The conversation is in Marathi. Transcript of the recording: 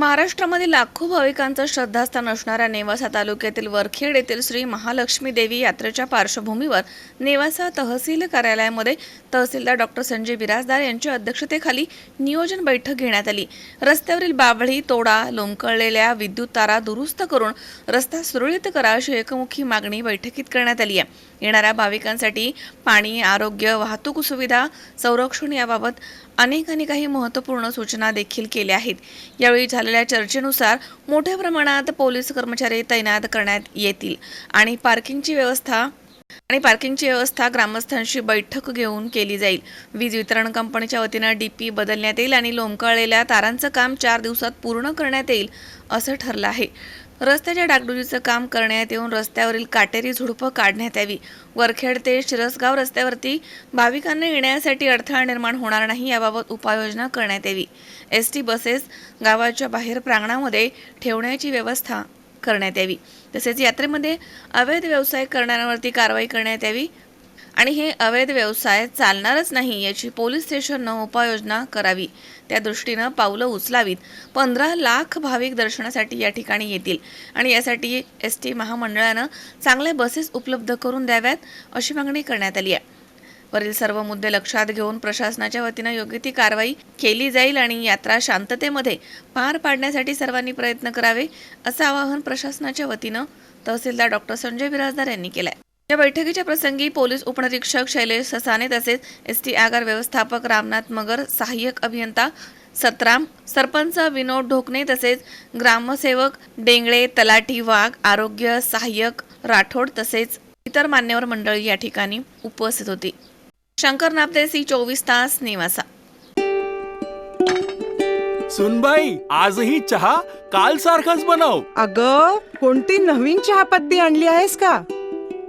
महाराष्ट्रामध्ये लाखो भाविकांचं श्रद्धास्थान असणाऱ्या नेवासा तालुक्यातील वरखेड येथील श्री महालक्ष्मी देवी यात्रेच्या पार्श्वभूमीवर नेवासा तहसील कार्यालयामध्ये तहसीलदार डॉक्टर संजय बिराजदार यांच्या अध्यक्षतेखाली नियोजन बैठक घेण्यात आली. रस्त्यावरील बाभळी तोडा लोंबकळलेल्या विद्युत तारा दुरुस्त करून रस्ता सुरळीत करा अशी एकमुखी मागणी बैठकीत करण्यात आली आहे. येणाऱ्या भाविकांसाठी पाणी आरोग्य वाहतूक सुविधा संरक्षण याबाबत अनेकांनी काही महत्त्वपूर्ण सूचना देखील केल्या आहेत. यावेळी झालेल्या चर्चेनुसार मोठ्या प्रमाणात पोलीस कर्मचारी तैनात करण्यात येतील. आणि पार्किंगची व्यवस्था आणि पार्किंगची व्यवस्था ग्रामस्थांशी बैठक घेऊन केली जाईल. वीज वितरण कंपनीच्या वतीनं डीपी बदलण्यात येईल आणि लोंबकळलेल्या तारांचं काम चार दिवसात पूर्ण करण्यात येईल असं ठरलं आहे. रस्त्याच्या डागडुजीचं काम करण्यात येऊन रस्त्यावरील काटेरी झुडपं काढण्यात यावी. वरखेड ते शिरसगाव रस्त्यावरती भाविकांना येण्यासाठी अडथळा निर्माण होणार नाही याबाबत उपाययोजना करण्यात यावी. एस टी बसेस गावाच्या बाहेर प्रांगणामध्ये ठेवण्याची व्यवस्था करण्यात यावी. तसेच यात्रेमध्ये अवैध व्यवसाय करणाऱ्यांवरती कारवाई करण्यात यावी. आणि हे अवैध व्यवसाय चालणारच नाही याची पोलीस स्टेशननं उपाययोजना करावी. त्या दृष्टीनं पावलं उचलावीत. पंधरा लाख भाविक दर्शनासाठी या ठिकाणी येतील. आणि यासाठी एस टी महामंडळानं चांगल्या बसेस उपलब्ध करून द्याव्यात अशी मागणी करण्यात आली आहे. वरील सर्व मुद्दे लक्षात घेऊन प्रशासनाच्या वतीनं योग्य ती कारवाई केली जाईल आणि यात्रा शांततेमध्ये पार पाडण्यासाठी सर्वांनी प्रयत्न करावे असं आवाहन प्रशासनाच्या वतीनं तहसीलदार डॉक्टर संजय बिराजदार यांनी केलंय. या बैठकीच्या प्रसंगी पोलीस उपनिरीक्षक शैलेश ससाने तसेच एस टी आगार व्यवस्थापक रामनाथ मगर सहाय्यक अभियंता सतराम सरपंच विनोद ढोकणे तसेच ग्रामसेवक डेंगळे तलाठी वाघ आरोग्य सहाय्यक राठोड तसेच इतर मान्यवर मंडळी या ठिकाणी उपस्थित होती. शंकर नापते सी चोवीस तास निवासा. सुनबाई आजही चहा काल सारखाच बनव. अग कोणती नवीन चहापत्ती आणली आहेस का?